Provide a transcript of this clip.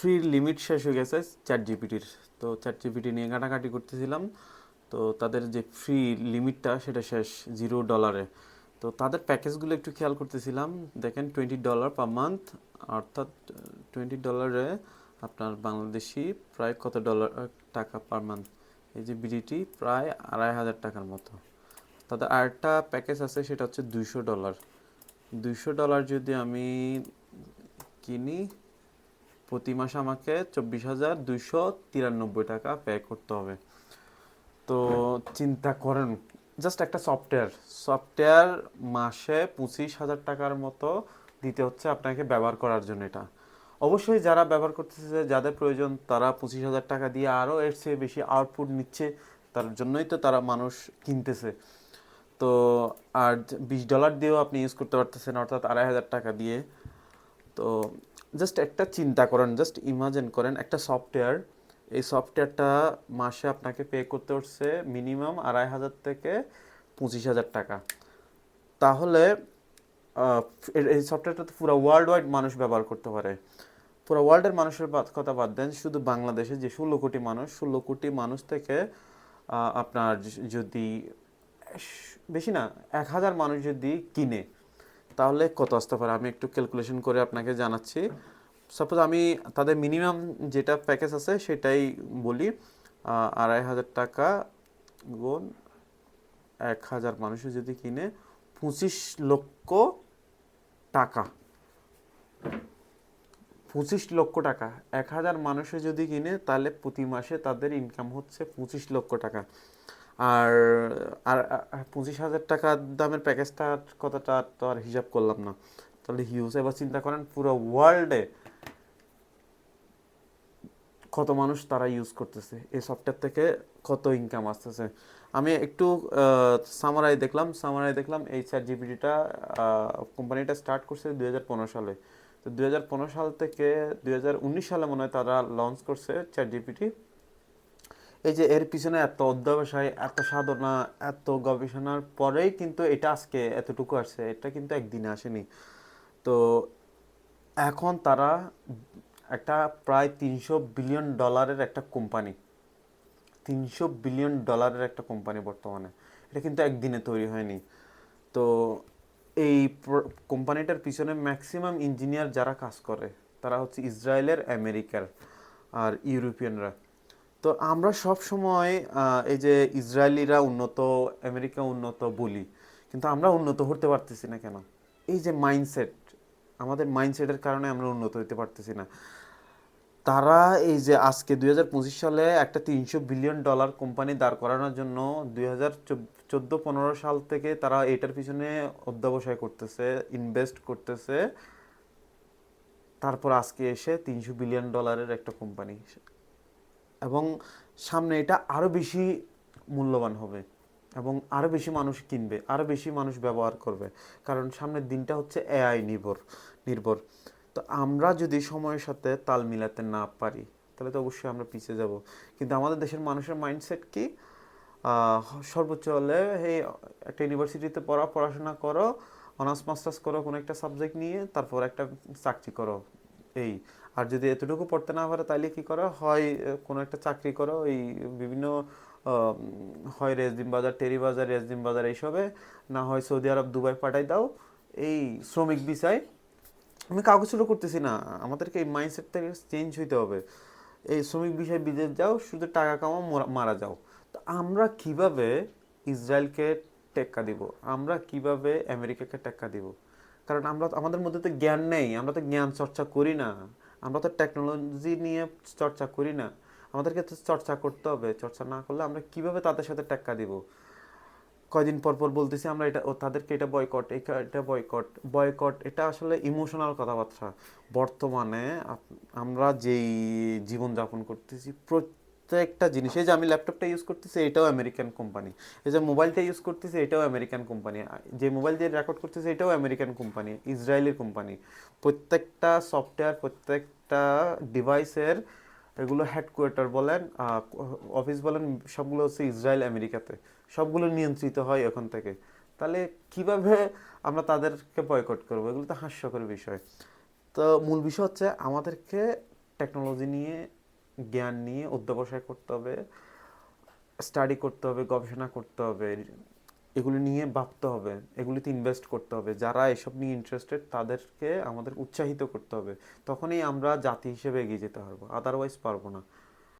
Free limit শেষ হয়ে গেছে চ্যাট জিপিটির তো চ্যাট জিপিটি নিয়ে ঘাটাঘাটি করতেছিলাম। তো তাদের যে ফ্রি লিমিটটা, সেটা শেষ, জিরো ডলারে। তো তাদের প্যাকেজগুলো একটু খেয়াল করতেছিলাম। দেখেন টোয়েন্টি ডলার পার মান্থ অর্থাৎ টোয়েন্টি ডলারে আপনার বাংলাদেশি প্রায় কত ডলার টাকা পার মান্থ এই যে বিডিটি, প্রায় আড়াই হাজার টাকার মতো। তাদের আরেকটা প্যাকেজ আছে, সেটা হচ্ছে দুইশো ডলার দুইশো ডলার যদি আমি কিনি প্রতি মাসে আমাকে চব্বিশ হাজার দুইশো তিরানব্বই টাকা পে করতে হবে। তো চিন্তা করেন জাস্ট একটা সফটওয়্যার সফটওয়্যার মাসে পঁচিশ হাজার টাকার মতো দিতে হচ্ছে আপনাকে ব্যবহার করার জন্য এটা। অবশ্যই যারা ব্যবহার করতেছে, যাদের প্রয়োজন, তারা পঁচিশ হাজার টাকা দিয়ে আরও এর চেয়ে বেশি আউটপুট নিচ্ছে, তার জন্যই তো তারা মানুষ কিনতেছে। তো আর বিশ ডলার দিয়েও আপনি ইউজ করতে পারতেছেন, অর্থাৎ আড়াই হাজার টাকা দিয়ে। তো জাস্ট একটা চিন্তা করেন জাস্ট ইমাজিন করেন একটা সফটওয়্যার এই সফটওয়্যারটা মাসে আপনাকে পে করতে হচ্ছে মিনিমাম আড়াই হাজার থেকে পঁচিশ হাজার টাকা। তাহলে এই সফটওয়্যারটা তো পুরো ওয়ার্ল্ড ওয়াইড মানুষ ব্যবহার করতে পারে। পুরো ওয়ার্ল্ডের মানুষের কথা বাদ দেন, শুধু বাংলাদেশে যে ষোলো কোটি মানুষ, ষোলো কোটি মানুষ থেকে আপনার যদি, বেশি না, এক হাজার মানুষ যদি কিনে তাহলে কত আসতে পারে? আমি একটু ক্যালকুলেশন করে আপনাকে জানাচ্ছি। সাপোজ আমি তাদের মিনিমাম যেটা প্যাকেজ আছে সেটাই বলি আড়াই হাজার টাকা গুণ এক হাজার মানুষে যদি কিনে পঁচিশ লক্ষ টাকা। পঁচিশ লক্ষ টাকা। এক হাজার মানুষে যদি কিনে তাহলে প্রতি মাসে তাদের ইনকাম হচ্ছে পঁচিশ লক্ষ টাকা। আর আর পঁচিশ হাজার টাকা দামের প্যাকেজটার কথাটা তো আর হিসাব করলাম না। তাহলে হিউজ এবার চিন্তা করেন, পুরো ওয়ার্ল্ডে কত মানুষ তারা ইউজ করতেছে, এই সফটওয়্যার থেকে কত ইনকাম আসতেছে। আমি একটু সামারাই দেখলাম সামারাই দেখলাম, এই চ্যাট জিপিটিটা কোম্পানিটা স্টার্ট করছে দুই হাজার পনেরো সালে। তো দুই হাজার পনেরো সাল থেকে দু হাজার উনিশ সালে মনে হয় তারা লঞ্চ করছে চ্যাট জিপিটি এই যে এর পিছনে এত অধ্যবসায়, এত সাধনা, এত গবেষণার পরেই কিন্তু এটা আজকে এতটুকু আসছে। এটা কিন্তু একদিনে আসেনি। তো এখন তারা একটা প্রায় তিনশো বিলিয়ন ডলারের একটা কোম্পানি, তিনশো বিলিয়ন ডলারের একটা কোম্পানি বর্তমানে। এটা কিন্তু একদিনে তৈরি হয়নি। তো এই কোম্পানিটার পিছনে ম্যাক্সিমাম ইঞ্জিনিয়ার যারা কাজ করে, তারা হচ্ছে ইসরায়েলের, আমেরিকার আর ইউরোপিয়ানরা। তো আমরা সব সময় এই যে ইসরায়েলিরা উন্নত, আমেরিকা উন্নত বলি, কিন্তু আমরা উন্নত হতে পারতেছি না কেন? এই যে মাইন্ডসেট আমাদের মাইন্ডসেটের কারণে আমরা উন্নত হতে পারতেছি না। তারা এই যে আজকে দুই হাজার পঁচিশ সালে একটা তিনশো বিলিয়ন ডলার কোম্পানি দাঁড় করানোর জন্য দুই হাজার পনেরো সাল থেকে তারা এটার পিছনে অধ্যবসায় করতেছে ইনভেস্ট করতেছে। তারপর আজকে এসে তিনশো বিলিয়ন ডলারের একটা কোম্পানি। এবং সামনে এটা আরও বেশি মূল্যবান হবে এবং আরও বেশি মানুষ কিনবে আরও বেশি মানুষ ব্যবহার করবে। কারণ সামনের দিনটা হচ্ছে এআই নির্ভর নির্ভর। তো আমরা যদি সময়ের সাথে তাল মিলাতে না পারি, তাহলে তো অবশ্যই আমরা পিছিয়ে যাব। কিন্তু আমাদের দেশের মানুষের মাইন্ডসেট কি? সর্বোচ্চ হলে এই একটা ইউনিভার্সিটিতে পড়া, পড়াশোনা করো অনার্স মাস্টার্স করো, কোনো একটা সাবজেক্ট নিয়ে, তারপর একটা চাকরি করো। এই। আর যদি এতটুকু পড়তে না পারে, তাহলে কি করো? হয় কোনো একটা চাকরি করো এই বিভিন্ন হয় রেজদিন বাজার, টেরি বাজার রেজদিন বাজার এইসবে। না হয় সৌদি আরব, দুবাই পাঠাই দাও। এই শ্রমিক বিষয়, আমি কাউকে ছোটো করতেছি না। আমাদেরকে এই মাইন্ডসেট থেকে চেঞ্জ হইতে হবে। এই শ্রমিক বিষয় বিদেশ যাও, শুধু টাকা কামাও মারা যাও। তো আমরা কীভাবে ইসরায়েলকে টেক্কা দিব? আমরা কীভাবে আমেরিকাকে টেক্কা দিব? কারণ আমরা আমাদের মধ্যে তো জ্ঞান নেই, আমরা তো জ্ঞান চর্চা করি না, আমরা তো টেকনোলজি নিয়ে চর্চা করি না, আমাদেরকে তো চর্চা করতে হবে, চর্চা না করলে আমরা কীভাবে তাদের সাথে টেক্কা দিব? কয়দিন পর পর বলতেছি আমরা এটা, ও তাদেরকে এটা বয়কট এটা বয়কট বয়কট এটা আসলে ইমোশনাল কথাবার্তা। বর্তমানে আমরা যেই জীবনযাপন করতেছি প্রত্যেকটা জিনিস, এই যে আমি ল্যাপটপটা ইউজ করতেছি, এটাও আমেরিকান কোম্পানি এই যে মোবাইলটা ইউজ করতেছি, এটাও আমেরিকান কোম্পানি যে মোবাইল দিয়ে রেকর্ড করতেছি, এটাও আমেরিকান কোম্পানি ইসরায়েলের কোম্পানি প্রত্যেকটা সফটওয়্যার প্রত্যেকটা ডিভাইসের এগুলো হেডকোয়ার্টার বলেন অফিস বলেন, সবগুলো হচ্ছে ইসরায়েল আমেরিকাতে সবগুলো নিয়ন্ত্রিত হয় ওখান থেকে। তাহলে কীভাবে আমরা তাদেরকে বয়কট করব? এগুলো তো হাস্যকর বিষয়। তো মূল বিষয় হচ্ছে আমাদেরকে টেকনোলজি নিয়ে জ্ঞান নিয়ে অধ্যবসায় করতে হবে স্টাডি করতে হবে, গবেষণা করতে হবে, এগুলি নিয়ে ভাবতে হবে, এগুলিতে ইনভেস্ট করতে হবে। যারা এসব নিয়ে ইন্টারেস্টেড তাদেরকে আমাদের উৎসাহিত করতে হবে। তখনই আমরা জাতি হিসেবে এগিয়ে যেতে পারব আদারওয়াইজ পারব না।